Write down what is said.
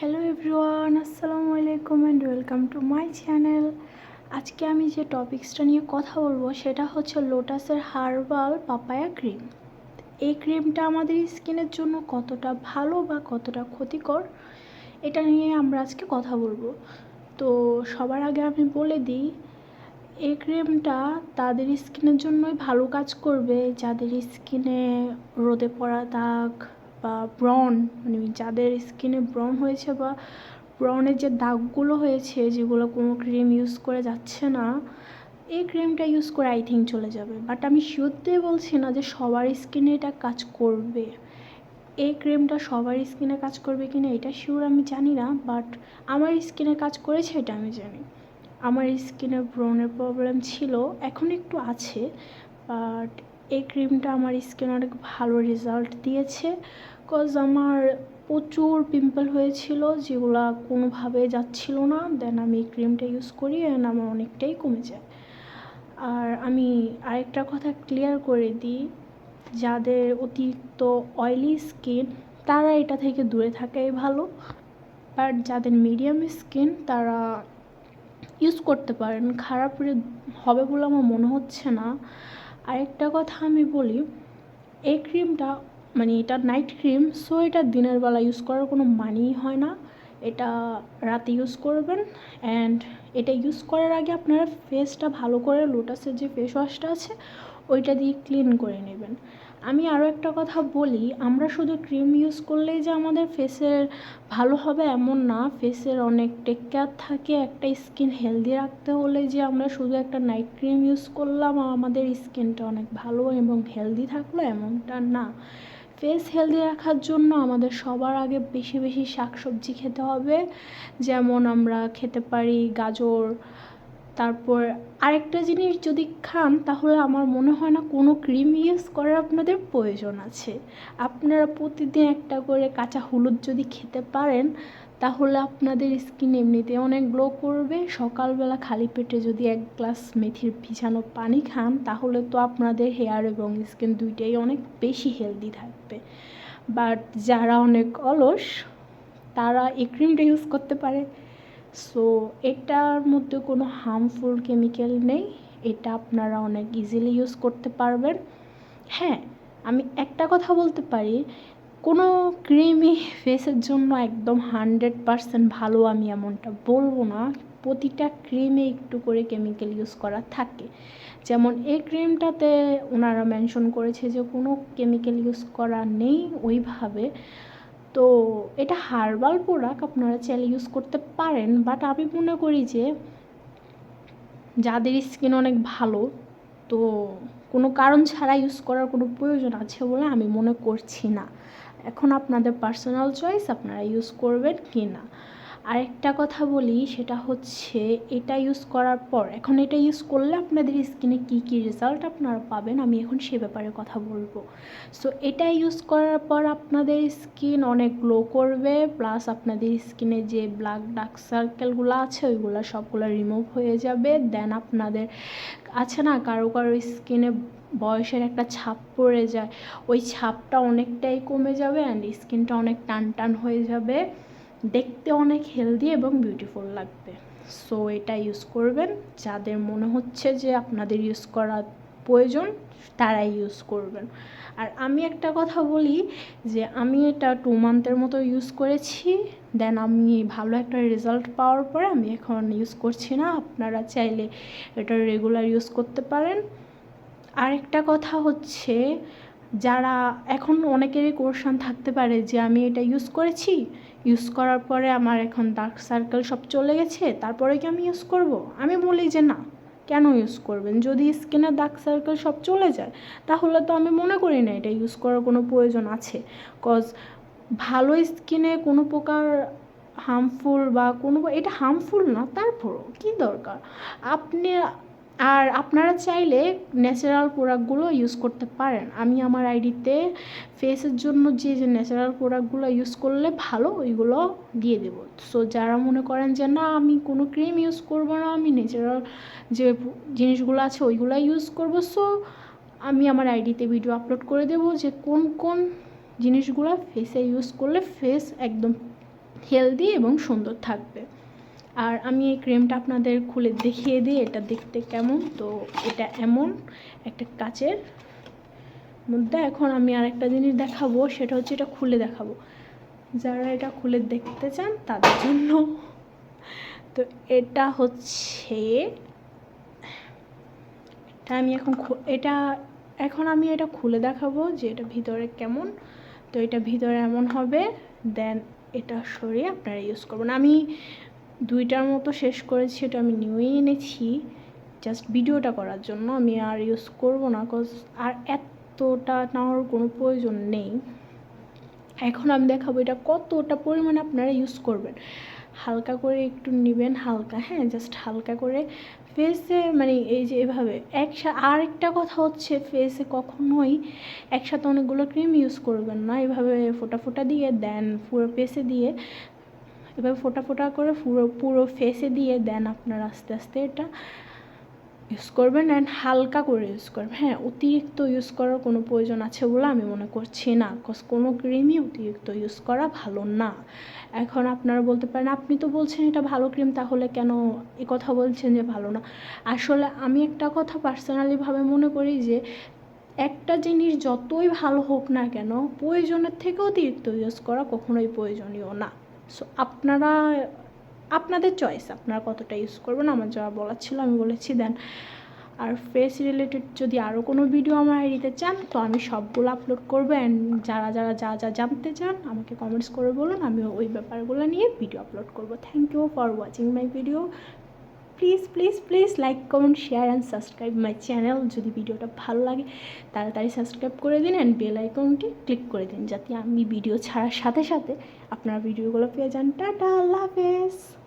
Hello everyone আসসালামু আলাইকুম and welcome to my channel আজকে আমি যে টপিক্সটা নিয়ে কথা বলব সেটা হচ্ছে লোটাসের হার্বাল পাপায়া ক্রিম এই ক্রিমটা আমাদের স্কিনের জন্য কতটা ভালো বা কতটা ক্ষতিকর, এটা নিয়ে আমরা আজকে কথা বলব। তো সবার আগে আমি বলে দিই, এই ক্রিমটা তাদের স্কিনের জন্যই ভালো কাজ করবে। যাদের স্কিনে রোদে পড়া দাগ বা ব্রন মানে যাদের স্কিনে ব্রন হয়েছে বা ব্রনের যে দাগগুলো হয়েছে, যেগুলো কোনো ক্রিম ইউজ করে যাচ্ছে না, এই ক্রিমটা ইউজ করে আই থিঙ্ক চলে যাবে। বাট আমি শিওর দিয়ে বলছি না যে সবার স্কিনে এটা কাজ করবে। এই ক্রিমটা সবার স্কিনে কাজ করবে কি না এটা শিওর আমি জানি না বাট আমার স্কিনে কাজ করেছে এটা আমি জানি। আমার স্কিনে ব্রনের প্রবলেম ছিল, এখন একটু আছে বাট এই ক্রিমটা আমার স্কিন অনেক ভালো রেজাল্ট দিয়েছে কজ আমার প্রচুর পিম্পল হয়েছিল, যেগুলো কোনোভাবে যাচ্ছিল না। দেন আমি এই ক্রিমটা ইউজ করি অ্যান্ড আমার অনেকটাই কমে যায়। আর আমি আরেকটা কথা ক্লিয়ার করে দিই, যাদের অতিরিক্ত অয়েলি স্কিন তারা এটা থেকে দূরে থাকাই ভালো। বাট যাদের মিডিয়াম স্কিন তারা ইউজ করতে পারেন। খারাপ হবে বলে আমার মনে হচ্ছে না। আরেকটা কথা আমি বলি, এই ক্রিমটা মানে এটা নাইট ক্রিম সো এটা দিনের বেলা ইউজ করার কোনো মানেই হয় না। এটা রাতে ইউজ করবেন অ্যান্ড এটা ইউজ করার আগে আপনারা ফেসটা ভালো করে লোটাসের যে ফেস ওয়াশটা আছে, ওইটা দিয়ে ক্লিন করে নেবেন। আমি আরও একটা কথা বলি, আমরা শুধু ক্রিম ইউজ করলেই যে আমাদের ফেসের ভালো হবে এমন না। ফেসের অনেক টেক কেয়ার থাকে, একটা স্কিন হেলদি রাখতে হলে যে আমরা শুধু একটা নাইট ক্রিম ইউজ করলাম, আমাদের স্কিনটা অনেক ভালো এবং হেলদি থাকল এমনটা না। ফেস হেলদি রাখার জন্য আমাদের সবার আগে বেশি বেশি শাকসবজি খেতে হবে। যেমন আমরা খেতে পারি গাজর তারপর আরেকটা জিনিস যদি খান, তাহলে আমার মনে হয় না কোনো ক্রিম ইউজ করার আপনাদের প্রয়োজন আছে। আপনারা প্রতিদিন একটা করে কাঁচা হলুদ যদি খেতে পারেন, তাহলে আপনাদের স্কিন এমনিতে অনেক গ্লো করবে। সকালবেলা খালি পেটে যদি এক গ্লাস মেথির ভিজানো পানি খান, তাহলে তো আপনাদের হেয়ার এবং স্কিন দুইটাই অনেক বেশি হেলদি থাকবে। বাট যারা অনেক অলস, তারা এই ক্রিমটা ইউজ করতে পারে। সো এটার মধ্যে কোনো হার্মফুল কেমিক্যাল নেই। এটা আপনারা অনেক ইজিলি ইউজ করতে পারবেন। হ্যাঁ আমি একটা কথা বলতে পারি, কোনো ক্রিমই ফেসের জন্য একদম হান্ড্রেড পারসেন্ট ভালো আমি এমনটা বলব না। প্রতিটা ক্রিমে একটু করে কেমিক্যাল ইউজ করা থাকে। যেমন এই ক্রিমটাতে ওনারা মেনশন করেছে যে কোনো কেমিক্যাল ইউজ করা নেই ওইভাবে। তো এটা হার্বাল প্রোডাক্ট আপনারা চাইলে ইউজ করতে পারেন বাট আমি মনে করি যে যাদের স্কিন অনেক ভালো, তো কোনো কারণ ছাড়া ইউজ করার কোনো প্রয়োজন আছে বলে আমি মনে করছি না। এখন আপনাদের পার্সোনাল চয়েস আপনারা ইউজ করবেন কি না আরেকটা কথা বলি, সেটা হচ্ছে এটা ইউজ করার পর, এখন এটা ইউজ করলে আপনাদের স্কিনে কী কী রেজাল্ট আপনারা পাবেন, আমি এখন সে ব্যাপারে কথা বলব। সো এটা ইউজ করার পর আপনাদের স্কিন অনেক গ্লো করবে প্লাস আপনাদের স্কিনে যে ব্ল্যাক ডার্ক সার্কেলগুলো আছে, ওইগুলো সবগুলো রিমুভ হয়ে যাবে। দেন আপনাদের, আছে না, কারও কারও স্কিনে বয়সের একটা ছাপ পড়ে যায়, ওই ছাপটা অনেকটাই কমে যাবে অ্যান্ড স্কিনটা অনেক টান টান হয়ে যাবে। দেখতে অনেক হেলদি এবং বিউটিফুল লাগবে। সো এটা ইউজ করবেন। যাদের মনে হচ্ছে যে আপনাদের ইউজ করা প্রয়োজন, তারাই ইউজ করবেন। আর আমি একটা কথা বলি যে, আমি এটা টু মান্থের মতো ইউজ করেছি। দেন আমি ভালো একটা রেজাল্ট পাওয়ার পরে আমি এখন ইউজ করছি না। আপনারা চাইলে এটা রেগুলার ইউজ করতে পারেন। আরেকটা কথা হচ্ছে যারা এখন অনেকেরই কোশ্চান থাকতে পারে যে আমি এটা ইউজ করেছি। ইউজ করার পরে আমার এখন ডার্ক সার্কেল সব চলে গেছে, তারপরে কি আমি ইউজ করব? আমি বলি যে না, কেন ইউজ করবেন? যদি স্কিনের ডার্ক সার্কেল সব চলে যায়, তাহলে তো আমি মনে করি না এটা ইউজ করার কোনো প্রয়োজন আছে। কজ ভালো স্কিনে কোনো প্রকার হার্মফুল বা কোনো, এটা হার্মফুল না, তারপরও কী দরকার? আপনি আর আপনারা চাইলে ন্যাচারাল প্রোডাক্টগুলো ইউজ করতে পারেন। আমি আমার আইডিতে ফেসের জন্য যে যে ন্যাচারাল প্রোডাক্টগুলো ইউজ করলে ভালো, ওইগুলো দিয়ে দেবো। সো যারা মনে করেন যে, না, আমি কোনো ক্রিম ইউজ করব না, আমি ন্যাচারাল যে জিনিসগুলো আছে, ওইগুলো ইউজ করব। সো আমি আমার আইডিতে ভিডিও আপলোড করে দেবো যে, কোন কোন জিনিসগুলো ফেসে ইউজ করলে ফেস একদম হেলদি এবং সুন্দর থাকবে। আর আমি এই ক্রিমটা আপনাদের খুলে দেখিয়ে দিই, এটা দেখতে কেমন? তো এটা এমন একটা কাচের মধ্যে। এখন আমি আরেকটা জিনিস দেখাবো, সেটা হচ্ছে এটা খুলে দেখাবো। যারা এটা খুলে দেখতে চান, তাদের জন্য। তো এটা হচ্ছে, এটা আমি এখন এটা, এখন আমি এটা খুলে দেখাবো যে এটা ভিতরে কেমন। তো এটা ভিতরে এমন হবে, দেন এটা সরিয়ে আপনারা ইউজ করবেন। আমি দুইটার মতো শেষ করেছি, এটা আমি নিয়েই এনেছি। জাস্ট ভিডিওটা করার জন্য আমি আর ইউজ করব না কজ আর এতটা নেওয়ার কোনো প্রয়োজন নেই। এখন আমি দেখাবো এটা কতটা পরিমাণে আপনারা ইউজ করবেন। হালকা করে একটু নেবেন, হালকা হ্যাঁ জাস্ট হালকা করে। ফেসে মানে এই যে এভাবে, একসা, আরেকটা কথা হচ্ছে ফেসে কখনোই একসাথে অনেকগুলো ক্রিম ইউজ করবেন না। এভাবে ফোটা ফোটা দিয়ে দেন পুরো ফেসে দিয়ে এভাবে ফোটা ফোটা করে পুরো পুরো ফেসে দিয়ে দেন আপনার আস্তে আস্তে এটা। ইউজ করবেন অ্যান্ড হালকা করে ইউজ করবেন। হ্যাঁ অতিরিক্ত ইউজ করার কোনো প্রয়োজন আছে বলে আমি মনে করছি না। কজ কোনো ক্রিমই অতিরিক্ত ইউজ করা ভালো না। এখন আপনারা বলতে পারেন, আপনি তো বলছেন এটা ভালো ক্রিম তাহলে কেন এ কথা বলছেন যে ভালো না? আসলে আমি একটা কথা পার্সোনালিভাবে মনে করি যে, একটা জিনিস যতই ভালো হোক না কেন, প্রয়োজনের থেকে অতিরিক্ত ইউজ করা কখনোই প্রয়োজনীয় না। সো আপনারা, আপনাদের চয়েস আপনারা কতটা ইউজ করবেন? আমার যা বলার ছিল, আমি বলেছি দেন আর ফেস রিলেটেড যদি আরও কোনো ভিডিও আমার আইডিতে চান, তো আমি সবগুলো আপলোড করব অ্যান্ড যারা যারা, যা যা জানতে চান, আমাকে কমেন্টস করে বলুন আমি ওই ব্যাপারগুলো নিয়ে ভিডিও আপলোড করব. Thank you for watching my video please please please like comment share and subscribe my channel যদি ভিডিওটা ভালো লাগে, তাড়াতাড়ি সাবস্ক্রাইব করে দিন অ্যান্ড বেল আইকনটি ক্লিক করে দিন, যাতে আমি ভিডিও ছাড়ার সাথে সাথে আপনারা ভিডিওগুলো পেয়ে যান। টাটা, আল্লাহ হাফেজ।